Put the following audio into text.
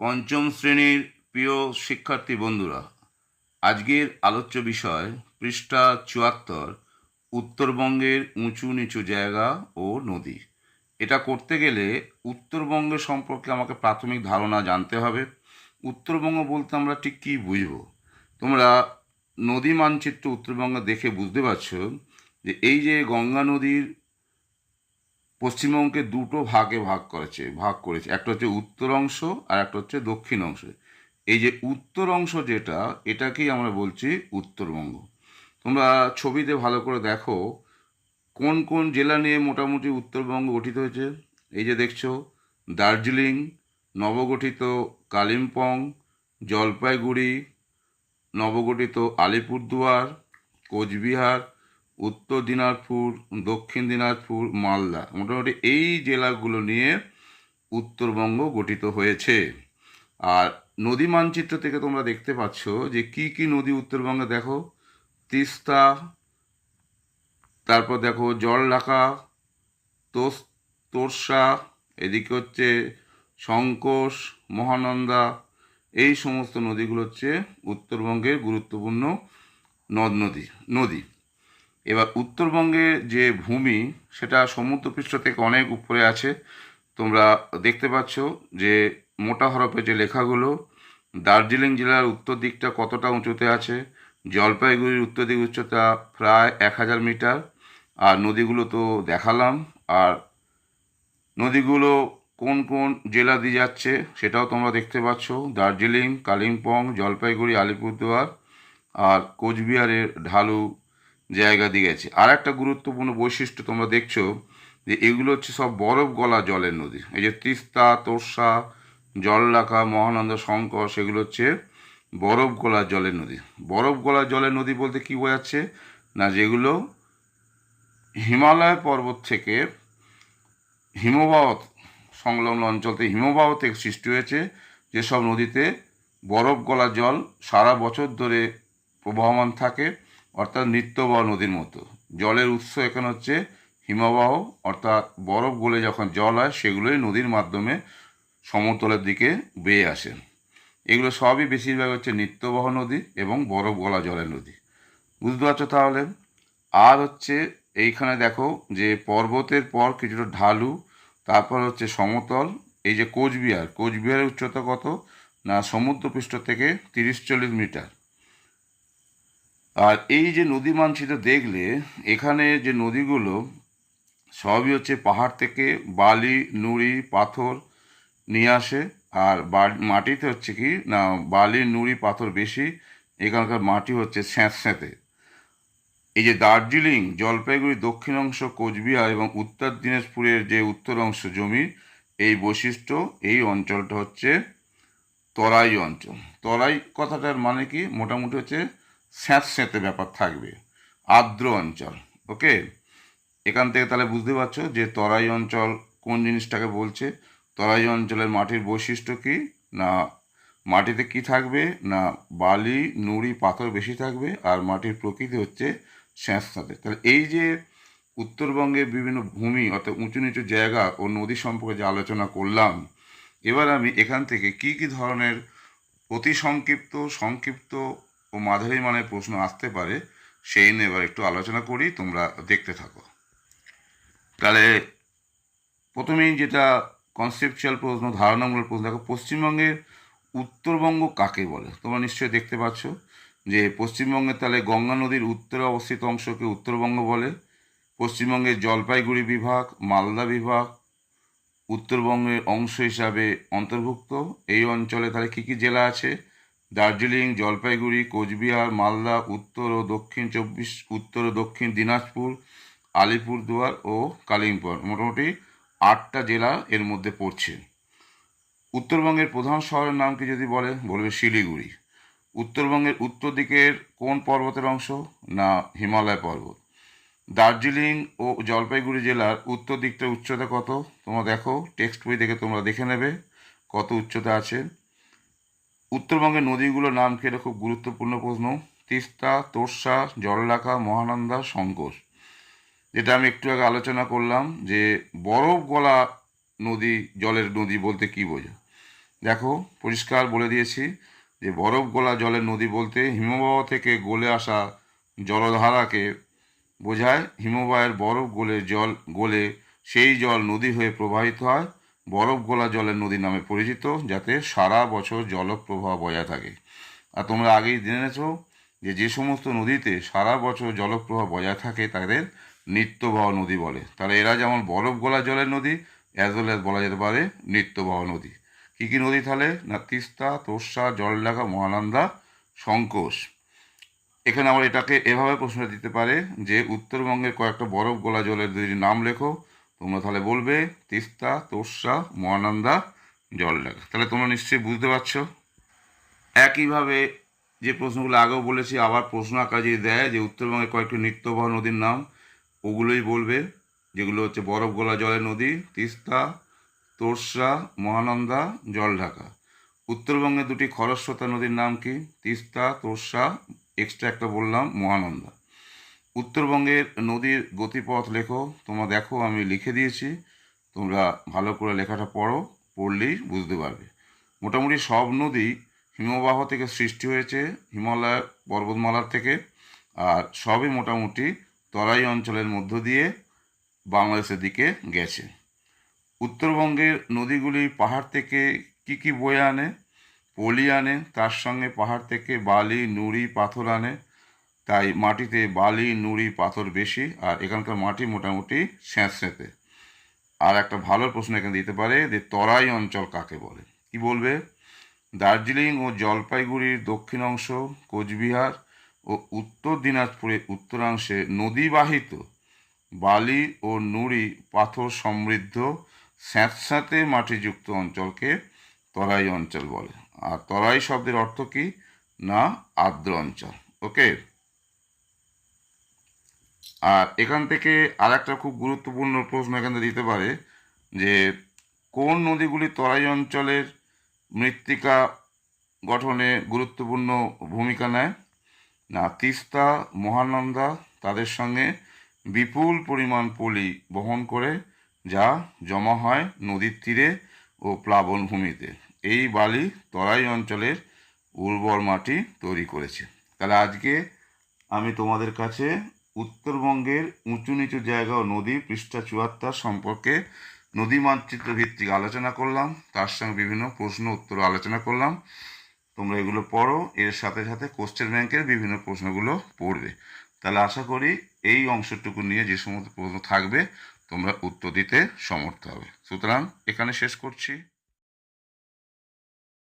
পঞ্চম শ্রেণির প্রিয় শিক্ষার্থী বন্ধুরা, আজকের আলোচ্য বিষয় পৃষ্ঠা চুয়াত্তর, উত্তরবঙ্গের উঁচু নিচু জায়গা ও নদী। এটা করতে গেলে উত্তরবঙ্গ সম্পর্কে আমাকে প্রাথমিক ধারণা জানতে হবে। উত্তরবঙ্গ বলতে আমরা ঠিক কী বুঝব? তোমরা নদী মানচিত্র উত্তরবঙ্গ দেখে বুঝতে পারছ যে এই যে গঙ্গা নদীর পশ্চিমবঙ্গকে দুটো ভাগে ভাগ করেছে ভাগ করেছে। একটা হচ্ছে উত্তর অংশ আর একটা হচ্ছে দক্ষিণ অংশ। এই যে উত্তর অংশ যেটা, এটাকেই আমরা বলছি উত্তরবঙ্গ। তোমরা ছবিতে ভালো করে দেখো, কোন কোন জেলা নিয়ে মোটামুটি উত্তরবঙ্গ গঠিত হয়েছে। এই যে দেখছ, দার্জিলিং, নবগঠিত কালিম্পং, জলপাইগুড়ি, নবগঠিত আলিপুরদুয়ার, কোচবিহার উত্তর দিনাজপুর, দক্ষিণ দিনাজপুর, মালদা মোটামুটি এই জেলাগুলো নিয়ে উত্তরবঙ্গ গঠিত হয়েছে। আর নদী মানচিত্র থেকে তোমরা দেখতে পাচ্ছ যে কি কি নদী উত্তরবঙ্গে দেখো। তিস্তা, তারপর দেখো জলঢাকা, তোস, তোরসা, এদিকে হচ্ছে সংকোষ মহানন্দা, এই সমস্ত নদীগুলো হচ্ছে উত্তরবঙ্গের গুরুত্বপূর্ণ নদ নদী নদী। এবার উত্তরবঙ্গে যে ভূমি, সেটা সমুদ্রপৃষ্ঠ থেকে অনেক উপরে আছে। তোমরা দেখতে পাচ্ছ যে মোটা হরফে যে লেখাগুলো, দার্জিলিং জেলার উত্তর দিকটা কতটা উঁচুতে আছে, জলপাইগুড়ির উত্তর দিক উচ্চতা প্রায় এক হাজার মিটার, আর নদীগুলো তো দেখালাম, আর নদীগুলো কোন কোন জেলা দিয়ে যাচ্ছে সেটাও তোমরা দেখতে পাচ্ছ। দার্জিলিং, কালিম্পং, জলপাইগুড়ি, আলিপুরদুয়ার, আর কোচবিহারের ঢালু জায়গা দিয়ে গেছে। আর একটা গুরুত্বপূর্ণ বৈশিষ্ট্য তোমরা দেখছ যে এগুলো হচ্ছে সব বরফ গলা জলের নদী। এই যে তিস্তা, তোরসা জলঢাকা মহানন্দ শঙ্কর, সেগুলো হচ্ছে বরফ গলা জলের নদী। বরফ গলা জলের নদী বলতে কি বোঝাচ্ছে? না, যেগুলো হিমালয় পর্বত থেকে হিমবাহ সংলগ্ন অঞ্চল থেকে হিমবাহ থেকে সৃষ্টি হয়েছে, যেসব নদীতে বরফ গলা জল সারা বছর ধরে প্রবাহমান থাকে। অর্থাৎ নিত্যবাহ নদীর মতো। জলের উৎস এখানে হচ্ছে হিমবাহ, অর্থাৎ বরফ গলে যখন জল হয়, সেগুলোই নদীর মাধ্যমে সমতলের দিকে বেয়ে আসে। এগুলো সবই বেশিরভাগ হচ্ছে নিত্যবহ নদী এবং বরফ গলা জলের নদী। বুঝতে পারছ তাহলে? আর হচ্ছে এইখানে দেখো যে পর্বতের পর কিছুটা ঢালু, তারপর হচ্ছে সমতল, এই যে কোচবিহার। কোচবিহারের উচ্চতা কত? না, সমুদ্রপৃষ্ঠ থেকে তিরিশ চল্লিশ মিটার। আর এই যে নদী মানচিত্র দেখলে, এখানে যে নদীগুলো, সবই হচ্ছে পাহাড় থেকে বালি, নুড়ি, পাথর নিয়ে আসে। আর মাটিতে হচ্ছে কি, না, বালি, নুড়ি, পাথর বেশি, এখানকার মাটি হচ্ছে স্যাঁতস্যাঁতে এই যে দার্জিলিং, জলপাইগুড়ি, দক্ষিণ অংশ, কোচবিহার এবং উত্তর দিনাজপুরের যে উত্তর অংশ জমি, এই বৈশিষ্ট্য, এই অঞ্চলটা হচ্ছে তরাই অঞ্চল। তরাই কথাটার মানে কি? মোটামুটি হচ্ছে স্যাঁতস্যাঁতে ব্যাপার থাকবে। আর্দ্র অঞ্চল, ওকে? এখান থেকে তাহলে বুঝতে পারছ যে তরাই অঞ্চল কোন জিনিসটাকে বলছে? তরাই অঞ্চলের মাটির বৈশিষ্ট্য কি? না, মাটিতে কি থাকবে? না, বালি, নুড়ি, পাথর বেশি থাকবে, আর মাটির প্রকৃতি হচ্ছে স্যাঁতস্যাঁতে তাহলে এই যে উত্তরবঙ্গের বিভিন্ন ভূমি, অর্থাৎ উঁচু নিচু জায়গা ও নদী সম্পর্কে যে আলোচনা করলাম, এবার আমি এখান থেকে কি কি ধরনের অতি সংক্ষিপ্ত সংক্ষিপ্ত ও মাঝারি মানের প্রশ্ন আসতে পারে, সেই নিয়ে এবার একটু আলোচনা করি, তোমরা দেখতে থাকো। তাহলে প্রথমেই যেটা কনসেপচুয়াল প্রশ্ন, ধারণামূলক প্রশ্ন, দেখো পশ্চিমবঙ্গের উত্তরবঙ্গ কাকে বলে? তোমরা নিশ্চয়ই দেখতে পাচ্ছ যে পশ্চিমবঙ্গে তাহলে গঙ্গা নদীর উত্তরে অবস্থিত অংশকে উত্তরবঙ্গ বলে, পশ্চিমবঙ্গের জলপাইগুড়ি বিভাগ, মালদা বিভাগ, উত্তরবঙ্গের অংশ হিসাবে অন্তর্ভুক্ত। এই অঞ্চলে তাহলে কী কী জেলা আছে? দার্জিলিং, জলপাইগুড়ি, কোচবিহার, মালদা, উত্তর ও দক্ষিণ চব্বিশ, উত্তর ও দক্ষিণ দিনাজপুর, আলিপুরদুয়ার ও কালিম্পং। মোটামুটি আটটা জেলা এর মধ্যে পড়ছে। উত্তরবঙ্গের প্রধান শহরের নাম কি যদি বলে, বলবে শিলিগুড়ি। উত্তরবঙ্গের উত্তর দিকের কোন পর্বতের অংশ? না, হিমালয় পর্বত। দার্জিলিং ও জলপাইগুড়ি জেলার উত্তর দিকটার উচ্চতা কত? তোমরা দেখো, টেক্সট বই দেখে তোমরা দেখে নেবে কত উচ্চতা আছে। উত্তরবঙ্গের নদীগুলোর নাম কি এটা খুব গুরুত্বপূর্ণ প্রশ্ন। তিস্তা, তোরসা জলঢাকা মহানন্দা সংকোষ যেটা আমি একটু আগে আলোচনা করলাম যে বরফ গলা নদী, জলের নদী বলতে কি বোঝো দেখো, পরিষ্কার বলে দিয়েছি যে বরফ গলা জলের নদী বলতে হিমবাহ থেকে গলে আসা জলধারাকে বোঝায়। হিমবাহের বরফ গলে জল, গলে সেই জল নদী হয়ে প্রবাহিত হয়। বরফ গোলা জলের নদী নামে পরিচিত, যাতে সারা বছর জলপ্রবাহ বজায় থাকে। আর তোমরা আগেই জেনেছো যে যে সমস্ত নদীতে সারা বছর জলপ্রবাহ বজায় থাকে, তাদের নিত্যবাহ নদী বলে। তাহলে এরা যেমন বরফ গোলা জলের নদী অ্যাজ ওয়েল অ্যাজ বলা যেতে পারে নিত্যবাহ নদী। কী কী নদী তাহলে? না, তিস্তা তোর্ষা জলঢাকা, মহানন্দা সংকোষ এখানে আমরা এটাকে এভাবে প্রশ্ন দিতে পারে যে, উত্তরবঙ্গের কয়েকটা বরফ গোলা জলের নদীর নাম লেখো। তোমরা তাহলে বলবে, তিস্তা, তোর্ষা, মহানন্দা, জলঢাকা। তাহলে তোমরা নিশ্চয়ই বুঝতে পারছ। একইভাবে যে প্রশ্নগুলো আগেও বলেছি, আবার প্রশ্ন আকারে দেয় যে উত্তরবঙ্গের কয়েকটি নিত্যবাহ নদীর নাম, ওগুলোই বলবে, যেগুলো হচ্ছে বরফ গোলা জলের নদী, তিস্তা, তোর্ষা, মহানন্দা, জলঢাকা। উত্তরবঙ্গে দুটি খরস্রোতা নদীর নাম কি? তিস্তা, তোর্ষা এক্সট্রা একটা বললাম, মহানন্দা। উত্তরবঙ্গের নদীর গতিপথ লেখো, তোমরা দেখো, আমি লিখে দিয়েছি। তোমরা ভালো করে লেখাটা পড়ো, পড়লেই বুঝতে পারবে। মোটামুটি সব নদী হিমবাহ থেকে সৃষ্টি হয়েছে, হিমালয় পর্বতমালার থেকে, আর সবই মোটামুটি তরাই অঞ্চলের মধ্য দিয়ে বাংলাদেশের দিকে গেছে। উত্তরবঙ্গের নদীগুলি পাহাড় থেকে কি কি বয়ে আনে? পলি আনে, তার সঙ্গে পাহাড় থেকে বালি, নুড়ি, পাথর আনে তাই মাটিতে বালি, নুড়ি, পাথর বেশি, আর এখানকার মাটি মোটামুটি স্যাঁতস্যাঁতে আর একটা ভালো প্রশ্ন এখানে দিতে পারে যে তরাই অঞ্চল কাকে বলে? কি বলবে? দার্জিলিং ও জলপাইগুড়ির দক্ষিণ অংশ, কোচবিহার ও উত্তর দিনাজপুরের উত্তরাংশে নদীবাহিত বালি ও নুড়ি পাথর সমৃদ্ধ স্যাঁতস্যাঁতে মাটিযুক্ত অঞ্চলকে তরাই অঞ্চল বলে। আর তরাই শব্দের অর্থ কি? না, আর্দ্র অঞ্চল। ওকে? আর এখান থেকে আর একটা খুব গুরুত্বপূর্ণ প্রশ্ন এখান দিতে পারে যে, কোন নদীগুলি তরাই অঞ্চলের মৃত্তিকা গঠনে গুরুত্বপূর্ণ ভূমিকা নেয়? না, তিস্তা, মহানন্দা তাদের সঙ্গে বিপুল পরিমাণ পলি বহন করে, যা জমা হয় নদীর তীরে ও প্লাবনভূমিতে এই বালি তরাই অঞ্চলের উর্বর মাটি তৈরি করেছে। তাহলে আজকে আমি তোমাদের কাছে উত্তরবঙ্গের উঁচু নিচু জায়গা ও নদী পৃষ্ঠা চুয়াত্তর সম্পর্কে নদী মানচিত্র ভিত্তিক আলোচনা করলাম। তার সঙ্গে বিভিন্ন প্রশ্ন উত্তর আলোচনা করলাম। তোমরা এগুলো পড়ো, এর সাথে সাথে কোশ্চেন ব্যাংকের বিভিন্ন প্রশ্নগুলো পড়বে। তাহলে আশা করি এই অংশটুকু নিয়ে যে সমস্ত প্রশ্ন থাকবে, তোমরা উত্তর দিতে সমর্থ হবে। সুতরাং এখানে শেষ করছি।